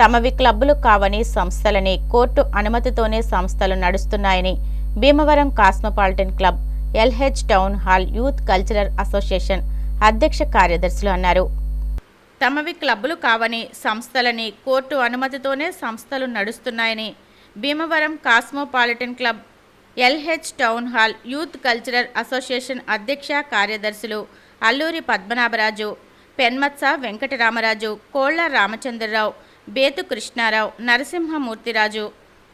తమవి క్లబ్బులు కావని సంస్థలని కోర్టు అనుమతితోనే సంస్థలు నడుస్తున్నాయని Bhimavaram cosmopolitan club L H town hall youth cultural association అధ్యక్ష కార్యదర్శులు అన్నారు. తమవి క్లబ్బులు కావని సంస్థలని కోర్టు అనుమతితోనే సంస్థలు నడుస్తున్నాయని Bhimavaram cosmopolitan club L H town hall youth cultural association అధ్యక్ష కార్యదర్శులు అల్లూరి పద్మనాభరాజు పెన్మత్స వెంకటరామరాజు కోళ్ళ రామచంద్రరావు బేతు కృష్ణారావు నరసింహమూర్తిరాజు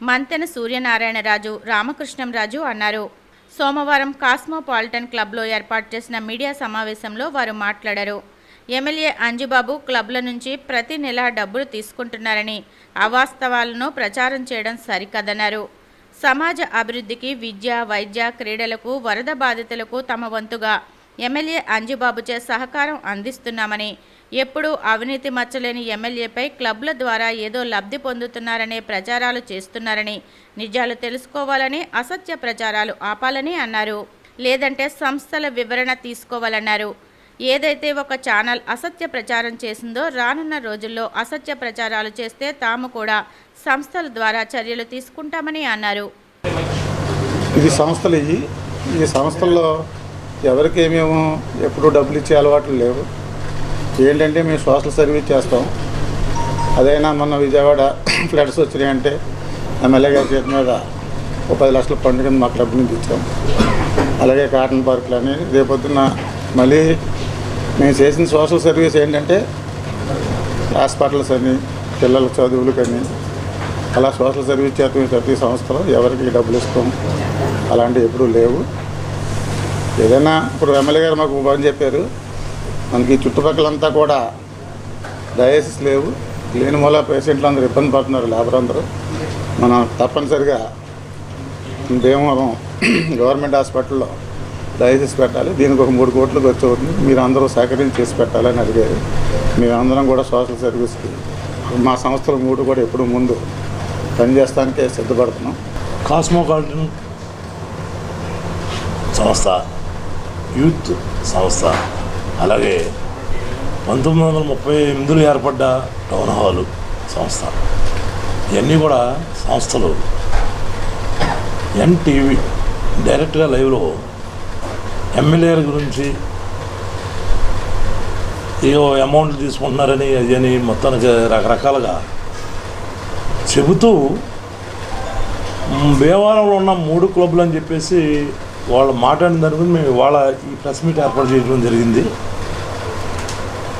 మంతెన సూర్యనారాయణరాజు రామకృష్ణంరాజు అన్నారు. సోమవారం కాస్మోపాలిటన్ క్లబ్లో ఏర్పాటు చేసిన మీడియా సమావేశంలో వారు మాట్లాడారు. ఎమ్మెల్యే అంజుబాబు క్లబ్ల నుంచి ప్రతి నెల డబ్బులు తీసుకుంటున్నారని అవాస్తవాలను ప్రచారం చేయడం సరికదన్నారు. సమాజ అభివృద్ధికి విద్య వైద్య క్రీడలకు వరద బాధితులకు తమ వంతుగా ఎమ్మెల్యే అంజుబాబుచే సహకారం అందిస్తున్నామని ఎప్పుడూ అవినీతి మచ్చలేని ఎమ్మెల్యేపై క్లబ్ల ద్వారా ఏదో లబ్ధి పొందుతున్నారనే ప్రచారాలు చేస్తున్నారని నిజాలు తెలుసుకోవాలని అసత్య ప్రచారాలు ఆపాలని అన్నారు. లేదంటే సంస్థల వివరణ తీసుకోవాలన్నారు. ఏదైతే ఒక ఛానల్ అసత్య ప్రచారం చేసిందో రానున్న రోజుల్లో అసత్య ప్రచారాలు చేస్తే తాము కూడా సంస్థల ద్వారా చర్యలు తీసుకుంటామని అన్నారు. ఇది సంస్థలు ఈ సంస్థల్లో ఎవరికి ఏమేమో ఎప్పుడు డబ్బులు ఇచ్చే అలవాట్లు లేవు. ఏంటంటే మేము సోషల్ సర్వీస్ చేస్తాం. అదైనా మొన్న విజయవాడ ఫ్లడ్స్ వచ్చినాయంటే ఎమ్మెల్యే గారి చేతి మీద ఒక పది లక్షల పండుగ మా క్లబ్ నుంచి ఇచ్చాం. అలాగే కాటన్ పార్కులు అని రేపొద్దున మళ్ళీ మేము చేసిన సోషల్ సర్వీస్ ఏంటంటే హాస్పిటల్స్ అని పిల్లల చదువులకని అలా సోషల్ సర్వీస్ చేస్తాం ప్రతి సంస్థలో ఎవరికి డబ్బులు ఇస్తాం. అలాంటివి ఎప్పుడూ లేవు. ఏదైనా ఇప్పుడు ఎమ్మెల్యే గారు మాకు పని చెప్పారు. మనకి చుట్టుపక్కలంతా కూడా డయాసిస్ లేవు. లేని మూల పేషెంట్లు అందరూ ఇబ్బంది పడుతున్నారు లేబర్ అందరూ. మనం తప్పనిసరిగా భీమవరం గవర్నమెంట్ హాస్పిటల్లో డయాసిస్ పెట్టాలి. దీనికి ఒక మూడు కోట్లు ఖర్చు అవుతుంది. మీరు అందరూ సహకరించి చేసి పెట్టాలని అడిగారు. మేమందరం కూడా సోషల్ సర్వీస్కి మా సంస్థలు మూడు కూడా ఎప్పుడు ముందు పనిచేస్తానికే సిద్ధపడుతున్నాం. కాస్మోపాలిటన్ సంస్థ యూత్ సంస్థ. అలాగే పంతొమ్మిది వందల ముప్పై ఎనిమిదిలో ఏర్పడ్డ టౌన్ హాలు సంస్థ. ఇవన్నీ కూడా సంస్థలు. ఎన్టీవీ డైరెక్ట్గా లైవ్లో ఎమ్మెల్యేల గురించి ఏవో అమౌంట్ తీసుకుంటున్నారని అని మొత్తానికి రకరకాలుగా చెబుతూ మ్, భీమవరంలో ఉన్న మూడు క్లబ్లు అని చెప్పేసి వాళ్ళు మాట్లాడిన దాని గురించి మేము ఇవాళ ఈ ప్రెస్ మీట్ ఏర్పాటు చేయడం జరిగింది.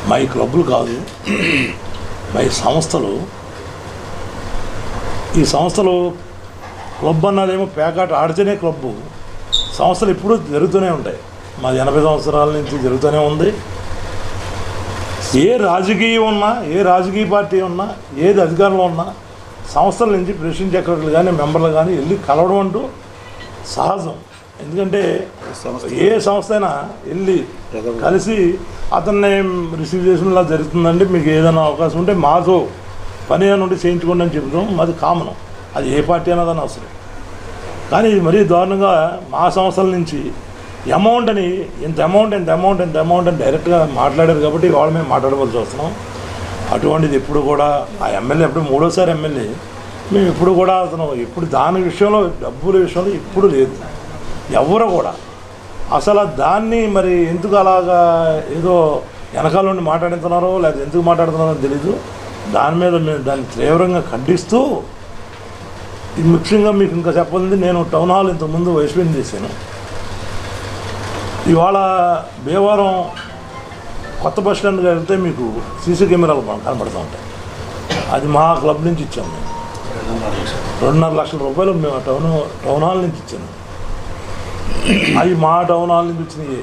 మా ఈ కాదు మా ఈ సంస్థలు. ఈ సంస్థలు క్లబ్ అన్నదేమో పేకాట ఆడితేనే క్లబ్బు. సంస్థలు ఎప్పుడూ జరుగుతూనే ఉంటాయి. మా ఎనభై సంవత్సరాల నుంచి జరుగుతూనే ఉంది. ఏ రాజకీయం ఉన్నా ఏ రాజకీయ పార్టీ ఉన్నా ఏది అధికారంలో ఉన్నా సంస్థల నుంచి ప్రెసిడెంట్ సెక్రటరీలు కానీ మెంబర్లు కానీ వెళ్ళి కలవడం అంటూ సహజం. ఎందుకంటే ఏ సంస్థ అయినా వెళ్ళి కలిసి అతన్ని రిసీవ్ చేసినలా జరుగుతుందండి మీకు ఏదైనా అవకాశం ఉంటే మాతో పని ఏమైనా ఉంటే చేయించుకోండి అని చెబుతాం. అది కామన్ అది ఏ పార్టీ అన్నదని అవసరం. కానీ ఇది మరీ దారుణంగా మా సంస్థల నుంచి అమౌంట్ అని ఇంత అమౌంట్ ఇంత అమౌంట్ ఇంత అమౌంట్ అని డైరెక్ట్గా మాట్లాడారు కాబట్టి వాళ్ళ మేము మాట్లాడవలసి వస్తున్నాం. అటువంటిది ఎప్పుడు కూడా ఆ ఎమ్మెల్యే ఎప్పుడు మూడోసారి ఎమ్మెల్యే. మేము ఇప్పుడు కూడా అతను ఇప్పుడు దాని విషయంలో డబ్బుల విషయంలో ఇప్పుడు లేదు. ఎవరు కూడా. అసలు దాన్ని మరి ఎందుకు అలాగా ఏదో వెనకాల నుండి మాట్లాడుతున్నారో లేదా ఎందుకు మాట్లాడుతున్నారో తెలీదు. దాని మీద మేము దాన్ని తీవ్రంగా ఖండిస్తూ ఇది ముఖ్యంగా మీకు ఇంకా చెప్పాలంటే నేను టౌన్ హాల్ ఇంతకుముందు వైస్పెయిన్ చేశాను. ఇవాళ భీమవరం కొత్త బస్ స్టాండ్కి వెళ్తే మీకు సీసీ కెమెరాలు కనబడుతూ ఉంటాయి. అది మా క్లబ్ నుంచి ఇచ్చాము మేము. రెండున్నర లక్షల. రూపాయలు మేము టౌన్ టౌన్ హాల్ నుంచి ఇచ్చాను అవి మా టౌన్ హాల్ నుంచి వచ్చినాయి.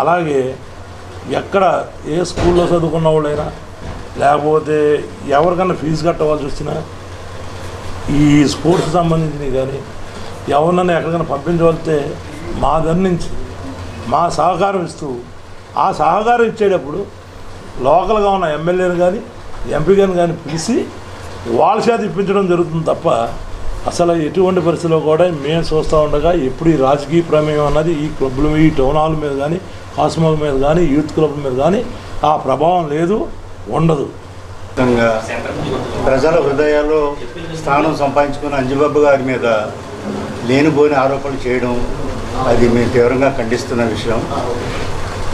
అలాగే ఎక్కడ ఏ స్కూల్లో చదువుకున్న వాళ్ళైనా లేకపోతే ఎవరికైనా ఫీజు కట్టవలసి వచ్చినా ఈ స్పోర్ట్స్ సంబంధించినవి కానీ ఎవరినైనా ఎక్కడికైనా పంపించవలితే మా దగ్గర నుంచి మా సహకారం ఇస్తూ ఆ సహకారం ఇచ్చేటప్పుడు లోకల్గా ఉన్న ఎమ్మెల్యేని కానీ ఎంపీగాని కానీ పిలిచి వాళ్ళ చేత ఇప్పించడం జరుగుతుంది తప్ప అసలు ఎటువంటి పరిస్థితిలో కూడా మేము చూస్తూ ఉండగా ఎప్పుడు ఈ రాజకీయ ప్రమేయం అన్నది ఈ క్లబ్ల ఈ టౌన్ హాల్ మీద కానీ కాస్మోల్ మీద కానీ యూత్ క్లబ్ మీద కానీ ఆ ప్రభావం లేదు ఉండదు. ప్రజల హృదయాల్లో స్థానం సంపాదించుకున్న అంజబాబు గారి మీద లేనిపోని ఆరోపణలు చేయడం అది మేము తీవ్రంగా ఖండిస్తున్న విషయం.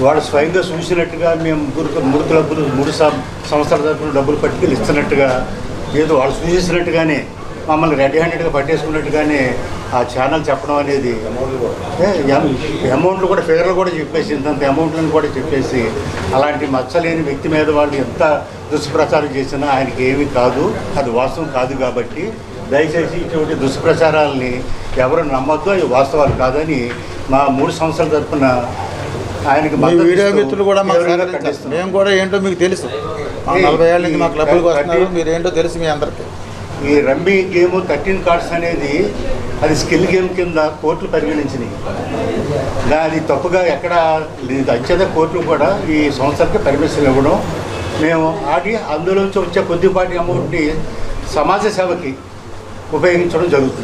వాడు స్వయంగా చూసినట్టుగా మేము ముగ్గురు మూడు క్లబ్బులు మూడు సంవత్సరాల తరఫున డబ్బులు పట్టుకెళ్ళి ఇస్తున్నట్టుగా ఏదో వాళ్ళు సూచించినట్టుగానే మమ్మల్ని రెడ్ హ్యాండెడ్గా పట్టేసుకున్నట్టుగానే ఆ ఛానల్ చెప్పడం అనేది అమౌంట్లు కూడా ఫిగర్లు కూడా చెప్పేసి ఇంతంత అమౌంట్లను కూడా చెప్పేసి అలాంటి మచ్చలేని వ్యక్తి మీద వాళ్ళు ఎంత దుష్ప్రచారం చేసినా ఆయనకి ఏమీ కాదు అది వాస్తవం కాదు కాబట్టి దయచేసి ఇటువంటి దుష్ప్రచారాలని ఎవరు నమ్మొద్దు అవి వాస్తవాలు కాదని మా మూడు సంవత్సరాల తరపున ఆయనకి వీడియో మిత్రులు కూడా. మేము కూడా ఏంటో మీకు తెలుసు నలభై ఏళ్ళ నుంచి మా ఈ క్లబ్లకు వస్తున్నారు మీరు ఏంటో తెలుసు మీ అందరికీ ఈ రమ్మీ గేమ్ థర్టీన్ కార్డ్స్ అనేది అది స్కిల్ గేమ్ కింద కోర్టులు పరిగణించినాయి. దాని అది తప్పుగా ఎక్కడ అంచేత కోర్టులు కూడా ఈ సంవత్సరానికి పర్మిషన్ ఇవ్వడం. మేము ఆడి అందులోంచి వచ్చే కొద్దిపాటి అమౌంట్ని సమాజ సేవకి ఉపయోగించడం జరుగుతుంది.